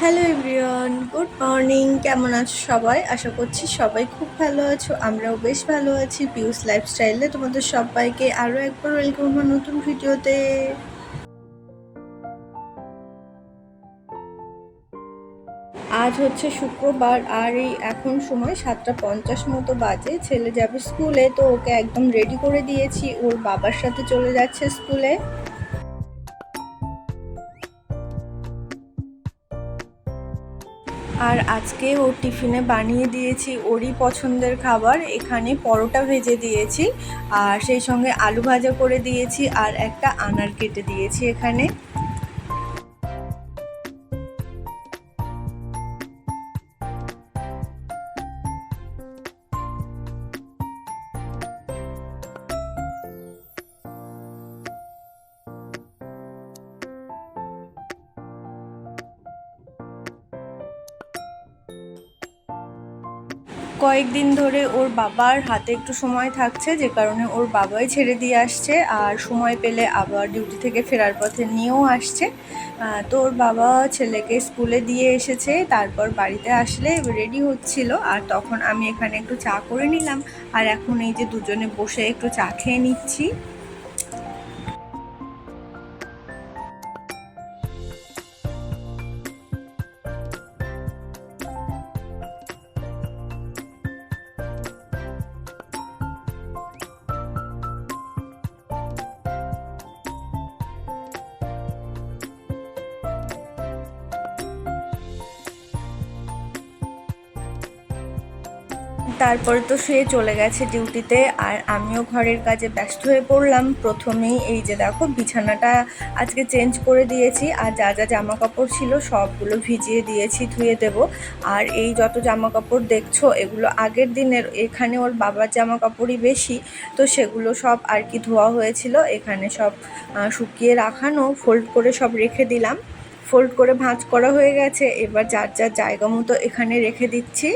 Hello everyone, good morning. কেমন আছো সবাই? আশা করছি সবাই খুব ভালো আছো, আমরাও বেশ ভালো আছি। পিউস লাইফস্টাইলে তোমাদের সবাইকে আরও একবার ওয়েলকাম আমার নতুন ভিডিওতে। আজ হচ্ছে শুক্রবার আর এই এখন সময় সাতটা পঞ্চাশ মতো বাজে। ছেলে যাবে স্কুলে তো ওকে একদম রেডি করে দিয়েছি। ওর বাবার সাথে চলে যাচ্ছে স্কুলে আর আজকে ওর টিফিনে বানিয়ে দিয়েছি ওরই পছন্দের খাবার। এখানে পরোটা ভেজে দিয়েছি আর সেই সঙ্গে আলু ভাজা করে দিয়েছি আর একটা আনার কেটে দিয়েছি এখানে। কয়েকদিন ধরে ওর বাবার হাতে একটু সময় থাকছে, যে কারণে ওর বাবাই ছেড়ে দিয়ে আসছে আর সময় পেলে আবার ডিউটি থেকে ফেরার পথে নিয়েও আসছে। তো ওর বাবা ছেলেকে স্কুলে দিয়ে এসেছে, তারপর বাড়িতে আসলে রেডি হচ্ছিল আর তখন আমি এখানে একটু চা করে নিলাম। আর এখন এই যে দুজনে বসে একটু চা খেয়ে নিচ্ছি। তারপরে তো সে চলে গেছে ডিউটিতে, আর আমিও ঘরের কাজে ব্যস্ত হয়ে পড়লাম। প্রথমেই এই যে দেখো, বিছানাটা আজকে চেঞ্জ করে দিয়েছি, আর যা যা জামা কাপড় ছিল সবগুলো ভিজিয়ে দিয়েছি, ধুয়ে দেব। আর এই যত জামা কাপড় দেখছ, এগুলো আগের দিনের, এখানে ওর বাবার জামা কাপড়ই বেশি, তো সেগুলো সব আর কি ধোয়া হয়েছিল। এখানে সব শুকিয়ে রাখানো ফোল্ড করে সব রেখে দিলাম। ফোল্ড করে ভাঁজ করা হয়ে গেছে, এবার যার যার জায়গা মতো এখানে রেখে দিচ্ছি।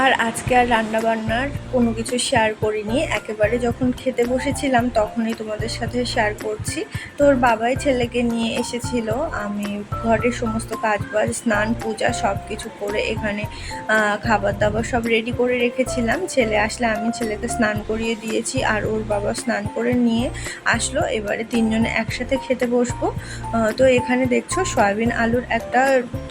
আর আজকে আর রান্নাবান্নার কোনো কিছু শেয়ার করিনি। একেবারে যখন খেতে বসেছিলাম তখনই তোমাদের সাথে শেয়ার করছি। তোর বাবাই ছেলেকে নিয়ে এসেছিল। আমি ঘরের সমস্ত কাজবাজ, স্নান, পূজা সব কিছু করে এখানে খাবার দাবার সব রেডি করে রেখেছিলাম। ছেলে আসলে আমি ছেলেকে স্নান করিয়ে দিয়েছি আর ওর বাবা স্নান করে নিয়ে আসলো। এবারে তিনজনে একসাথে খেতে বসবো। তো এখানে দেখছ সয়াবিন আলুর একটা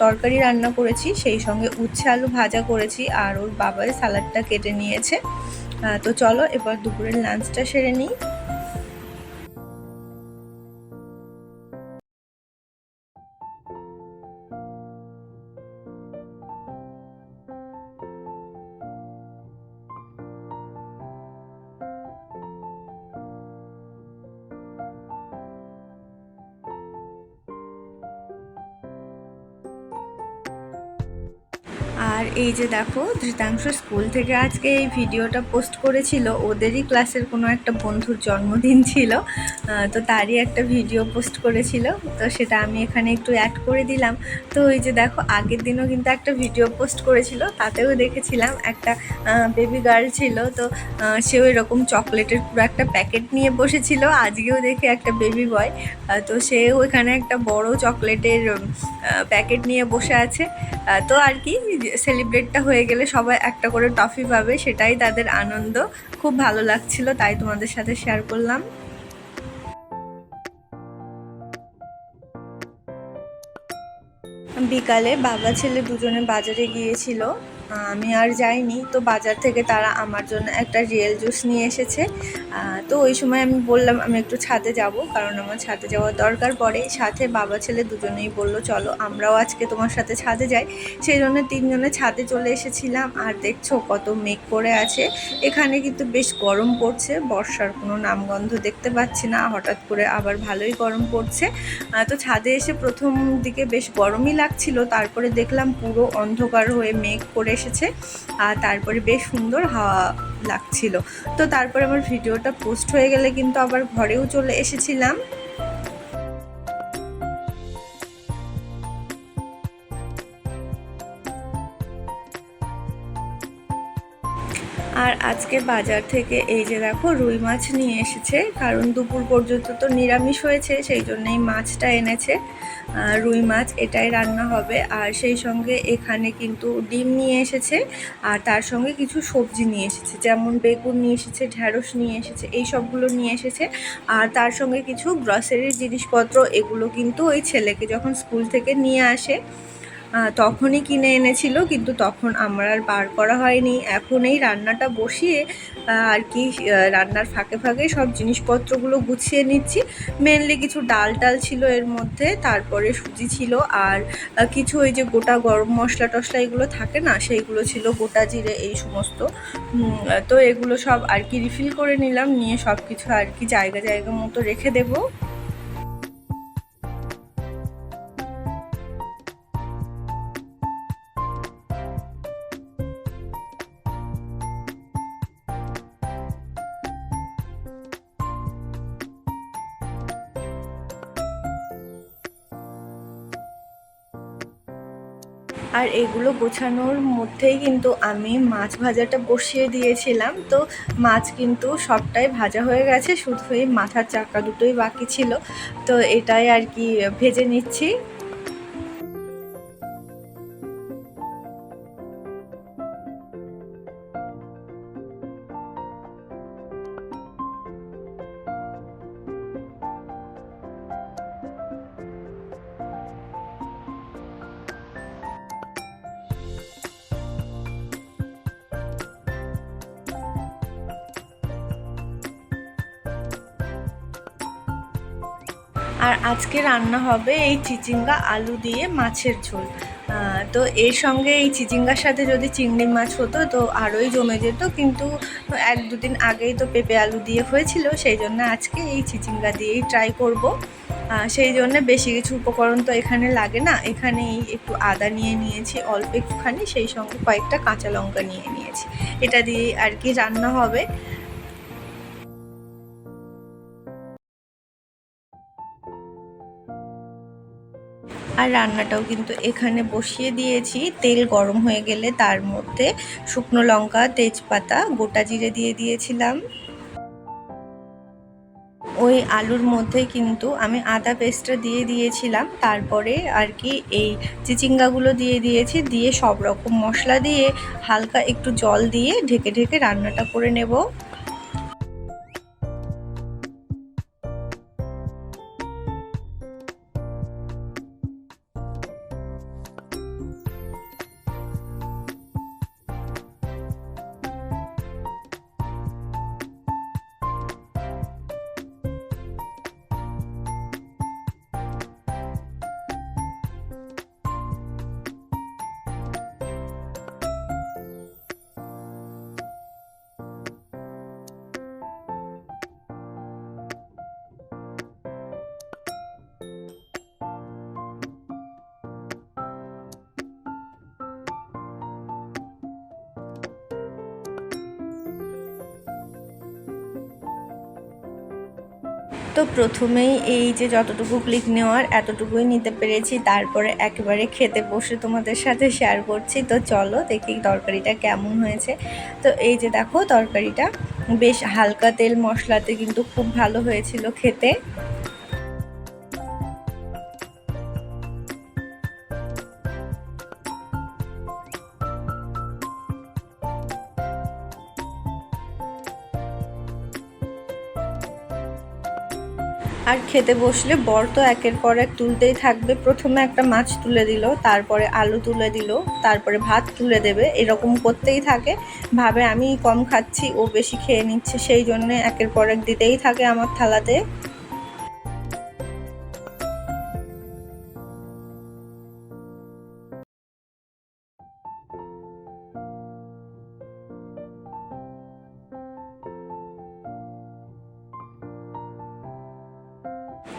তরকারি রান্না করেছি। সেই সঙ্গে উচ্ছে আলু ভাজা করেছি আর ওর বাবাই সালাডটা কেটে নিয়েছে। তো চলো এবার দুপুরের লাঞ্চটা সেরে নিই। আর এই যে দেখো, ধৃতাংশ স্কুল থেকে আজকে এই ভিডিওটা পোস্ট করেছিল। ওদেরই ক্লাসের কোনো একটা বন্ধুর জন্মদিন ছিল। তো তারই একটা ভিডিও পোস্ট করেছিল। তো সেটা আমি এখানে একটু অ্যাড করে দিলাম। তো ওই যে দেখো, আগের দিনও কিন্তু একটা ভিডিও পোস্ট করেছিল। তাতেও দেখেছিলাম একটা বেবি গার্ল ছিল। তো সেও এরকম চকলেটের পুরো একটা প্যাকেট নিয়ে বসেছিল। আজকেও দেখে একটা বেবি বয় তো সেও এখানে একটা বড় চকলেটের প্যাকেট নিয়ে বসে আছে। তো আর কি সেলিব্রেটটা হয়ে গেলে সবাই একটা করে টফি পাবে, সেটাই তাদের আনন্দ। খুব ভালো লাগছিল, তাই তোমাদের সাথে শেয়ার করলাম। বিকালে বাবা ছেলে দুজনে বাজারে গিয়েছিল। আমি আর যাইনি। তো বাজার থেকে তারা আমার জন্য একটা রিয়েল জুস নিয়ে এসেছে। তো ওই সময় আমি বললাম, আমি একটু ছাদে যাব, কারণ আমার ছাদে যাওয়ার দরকার পড়ে। সাথে বাবা ছেলে দুজনেই বলল, চলো, আমরাও আজকে তোমার সাথে ছাদে যাই। সেই জন্য তিনজনে ছাদে চলে এসেছিলাম। আর দেখছ কত মেঘ করে আছে। এখানে কিন্তু বেশ গরম পড়ছে, বর্ষার কোনো নামগন্ধ দেখতে পাচ্ছি না। হঠাৎ করে আবার ভালোই গরম পড়ছে। তো ছাদে এসে প্রথম দিকে বেশ গরমই লাগছিল। তারপরে দেখলাম পুরো অন্ধকার হয়ে মেঘ করে এসেছে। আর তারপরে বেশ সুন্দর হাওয়া লাগছিল। তো তারপরে আমার ভিডিওটা পোস্ট হয়ে গেলে কিন্তু আবার ঘরেও চলে এসেছিলাম। আজকে বাজার থেকে এই যে দেখো রুই মাছ নিয়ে এসেছে, কারণ দুপুর পর্যন্ত তো নিরামিষ হয়েছে, সেই জন্যই মাছটা এনেছে। রুই মাছ, এটাই রান্না হবে। আর সেই সঙ্গে এখানে কিন্তু ডিম নিয়ে এসেছে, আর তার সঙ্গে কিছু সবজি নিয়ে এসেছে, যেমন বেগুন নিয়ে এসেছে, ঢ্যাঁড়স নিয়ে এসেছে, এই সবগুলো নিয়ে এসেছে। আর তার সঙ্গে কিছু গ্রসারির জিনিসপত্র, এগুলো কিন্তু ওই ছেলেকে যখন স্কুল থেকে নিয়ে আসে তখনই কিনে এনেছিল, কিন্তু তখন আমার আর বার করা হয়নি। এখন এই রান্নাটা বসিয়ে আর কি রান্নার ফাঁকে ফাঁকে সব জিনিসপত্রগুলো গুছিয়ে নিচ্ছি। মেনলি কিছু ডাল টাল ছিল এর মধ্যে, তারপরে সুজি ছিল, আর কিছু ওই যে গোটা গরম মশলা টশলা এগুলো থাকে না, সেইগুলো ছিল, গোটা জিরে এই সমস্ত। তো এগুলো সব আর কি রিফিল করে নিলাম, নিয়ে সব কিছু আর কি জায়গা জায়গা মতো রেখে দেবো। আর এগুলো গোছানোর মধ্যেই কিন্তু আমি মাছ ভাজাটা বসিয়ে দিয়েছিলাম। তো মাছ কিন্তু সবটাই ভাজা হয়ে গেছে, শুধু এই মাথার চাকা দুটোই বাকি ছিল। তো এটাই আর কি ভেজে নিচ্ছি। আর আজকে রান্না হবে এই চিচিঙ্গা আলু দিয়ে মাছের ঝোল। তো এর সঙ্গে এই চিচিঙ্গার সাথে যদি চিংড়ি মাছ হতো, তো আরোই জমে যেত। কিন্তু এক দুদিন আগেই তো পেঁপে আলু দিয়ে হয়েছিল, সেই জন্য আজকে এই চিচিঙ্গা দিয়েই ট্রাই করব। সেই জন্য বেশি কিছু উপকরণ তো এখানে লাগে না। এখানে এই একটু আদা নিয়ে নিয়েছি, অল্প একটুখানি, সেই সঙ্গে কয়েকটা কাঁচা লঙ্কা নিয়ে নিয়েছি। এটা দিয়ে আর কি রান্না হবে। আর রান্নাটাও কিন্তু এখানে বসিয়ে দিয়েছি। তেল গরম হয়ে গেলে তার মধ্যে শুকনো লঙ্কা, তেজপাতা, গোটা জিরে দিয়ে দিয়েছিলাম। ওই আলুর মধ্যে কিন্তু আমি আদা পেস্টটা দিয়ে দিয়েছিলাম। তারপরে আর কি এই চিচিঙ্গাগুলো দিয়ে দিয়েছি। দিয়ে সব রকম মশলা দিয়ে হালকা একটু জল দিয়ে ঢেকে ঢেকে রান্নাটা করে নেব। তো প্রথমেই এই যে যতটুকু ক্লিক নেওয়ার এতটুকুই নিতে পেরেছি। তারপরে একেবারে খেতে বসে তোমাদের সাথে শেয়ার করছি। তো চলো দেখি তরকারিটা কেমন হয়েছে। তো এই যে দেখো তরকারিটা, বেশ হালকা তেল মশলাতে কিন্তু খুব ভালো হয়েছিল খেতে। আর খেতে বসলে বর তো একের পর এক তুলতেই থাকবে। প্রথমে একটা মাছ তুলে দিল, তারপরে আলু তুলে দিল, তারপরে ভাত তুলে দেবে। এরকম করতেই থাকে। ভাবে, আমি কম খাচ্ছি, ও বেশি খেয়ে নিচ্ছে। সেই জন্যে একের পর এক দিতেই থাকে আমার থালাতে।